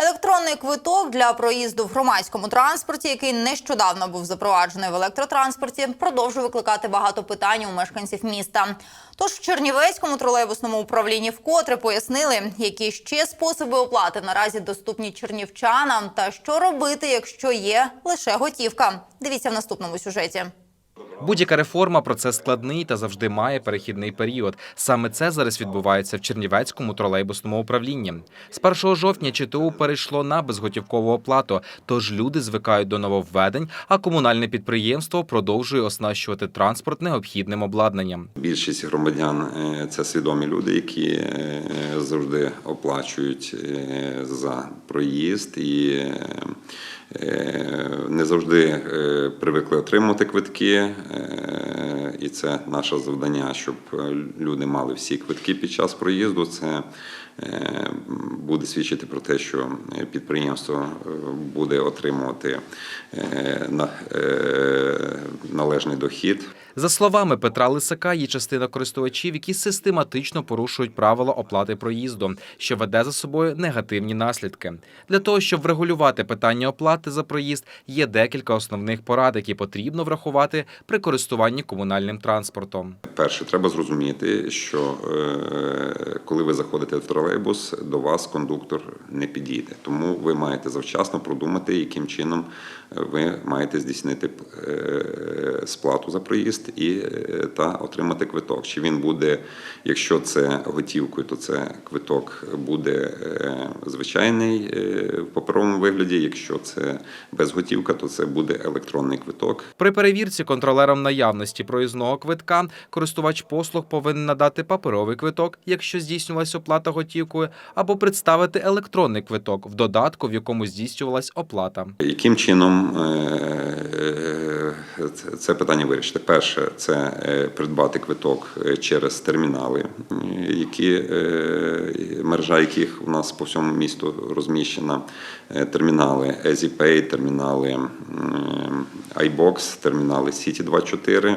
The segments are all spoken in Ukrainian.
Електронний квиток для проїзду в громадському транспорті, який нещодавно був запроваджений в електротранспорті, продовжує викликати багато питань у мешканців міста. Тож в Чернівецькому тролейбусному управлінні вкотре пояснили, які ще способи оплати наразі доступні чернівчанам, та що робити, якщо є лише готівка. Дивіться в наступному сюжеті. Будь-яка реформа процес складний та завжди має перехідний період. Саме це зараз відбувається в Чернівецькому тролейбусному управлінні. З 1 жовтня ЧТУ перейшло на безготівкову оплату, тож люди звикають до нововведень, а комунальне підприємство продовжує оснащувати транспорт необхідним обладнанням. Більшість громадян е, це свідомі люди, які е, завжди оплачують е, за проїзд і не завжди е, привикли отримувати квитки. Е, І це наше завдання, щоб люди мали всі квитки під час проїзду. Це е, буде свідчити про те, що підприємство е, буде отримувати е, на- е, належний дохід. За словами Петра Лисака, є частина користувачів, які систематично порушують правила оплати проїзду, що веде за собою негативні наслідки. Для того щоб врегулювати питання оплати за проїзд, є декілька основних порад, які потрібно врахувати при користуванні комунальним транспортом. Перше, треба зрозуміти, що е, коли ви заходите в тролейбус, до вас кондуктор не підійде. Тому ви маєте завчасно продумати, яким чином ви маєте здійснити е, сплату за проїзд і е, та отримати квиток. Чи він буде, якщо це готівкою, то це квиток буде е, звичайний е, в паперовому вигляді. Якщо це безготівка, то це буде електронний квиток. При перевірці контролером наявності проїзного квитка користувач послуг повинен надати паперовий квиток, якщо здійснювалась оплата готівкою, або представити електронний квиток в додатку, в якому здійснювалась оплата. Яким чином е, це- це питання вирішити? Перше, це е, придбати квиток е, через термінали, е, які е, мережа яких у нас по всьому місту розміщена. Е, Термінали EasyPay, термінали iBox, термінали City24.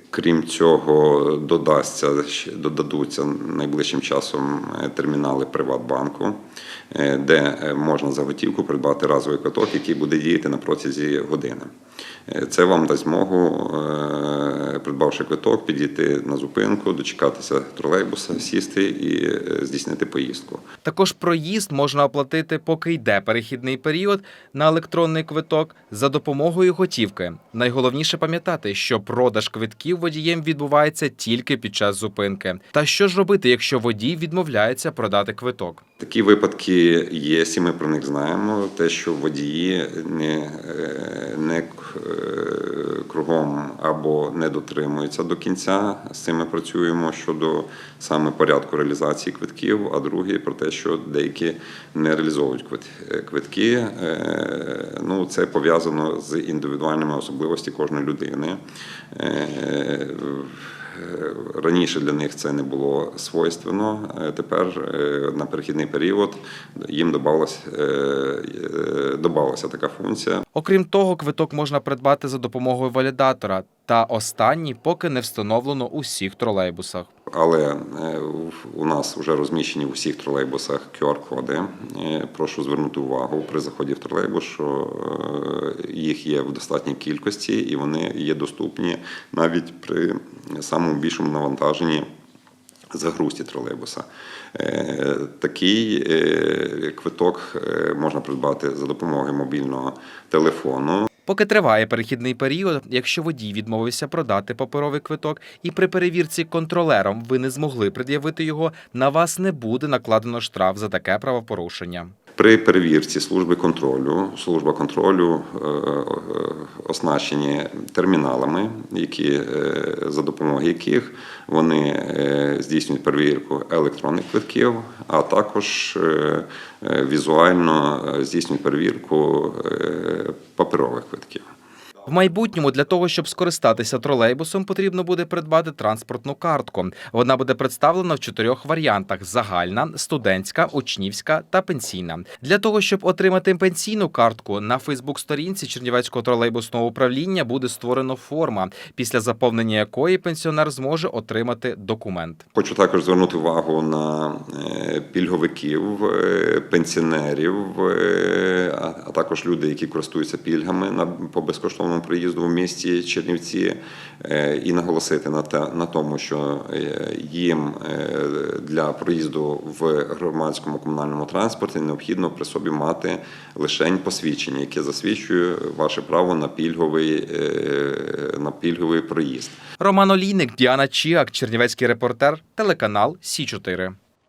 Крім цього, додасться додадуться найближчим часом е, термінали Приватбанку, е, де е, можна за готівку придбати разовий квиток, який буде діяти на протязі години. Це вам дасть змогу, придбавши квиток, підійти на зупинку, дочекатися тролейбуса, сісти і здійснити поїздку. Також проїзд можна оплатити, поки йде перехідний період на електронний квиток за допомогою готівки. Найголовніше пам'ятати, що продаж квитків водієм відбувається тільки під час зупинки. Та що ж робити, якщо водій відмовляється продати квиток? Такі випадки є, і ми про них знаємо. Те, що водії не, е, не е, кругом або не дотримуються до кінця. З цим ми працюємо щодо саме порядку реалізації квитків. А друге про те, що деякі не реалізовують е, квитки. Е, Ну, це пов'язано з індивідуальними особливостями кожної людини. Е, Раніше для них це не було свойственно. Тепер на перехідний період їм додавалася така функція. Окрім того, квиток можна придбати за допомогою валідатора, та останній поки не встановлено у всіх тролейбусах. Але е, у нас вже розміщені в усіх тролейбусах QR-коди. Е, Прошу звернути увагу при заході в тролейбус, що е, їх є в достатній кількості і вони є доступні навіть при самому більшому навантаженні загрузці тролейбуса. Такий квиток можна придбати за допомогою мобільного телефону. Поки триває перехідний період, якщо водій відмовився продати паперовий квиток, і при перевірці контролером ви не змогли пред'явити його, на вас не буде накладено штраф за таке правопорушення. При перевірці служби контролю, служба контролю е, е, оснащені терміналами, які, е, за допомогою яких вони здійснюють перевірку електронних квитків, а також візуально здійснюють перевірку паперових квитків. В майбутньому для того, щоб скористатися тролейбусом, потрібно буде придбати транспортну картку. Вона буде представлена в чотирьох варіантах: загальна, студентська, учнівська та пенсійна. Для того, щоб отримати пенсійну картку, на Фейсбук-сторінці Чернівецького тролейбусного управління буде створено форма, після заповнення якої пенсіонер зможе отримати документ. Хочу також звернути увагу на е, пільговиків, е, пенсіонерів, е, а також люди, які користуються пільгами на по безкоштовному проїзду в місті Чернівці, е, і наголосити на те на тому, що е, їм е, для проїзду в громадському комунальному транспорті необхідно при собі мати лишень посвідчення, яке засвідчує ваше право на пільговий на пільговий проїзд. Роман Олійник, Діана Чіак, Чернівецький репортер, телеканал Сі 4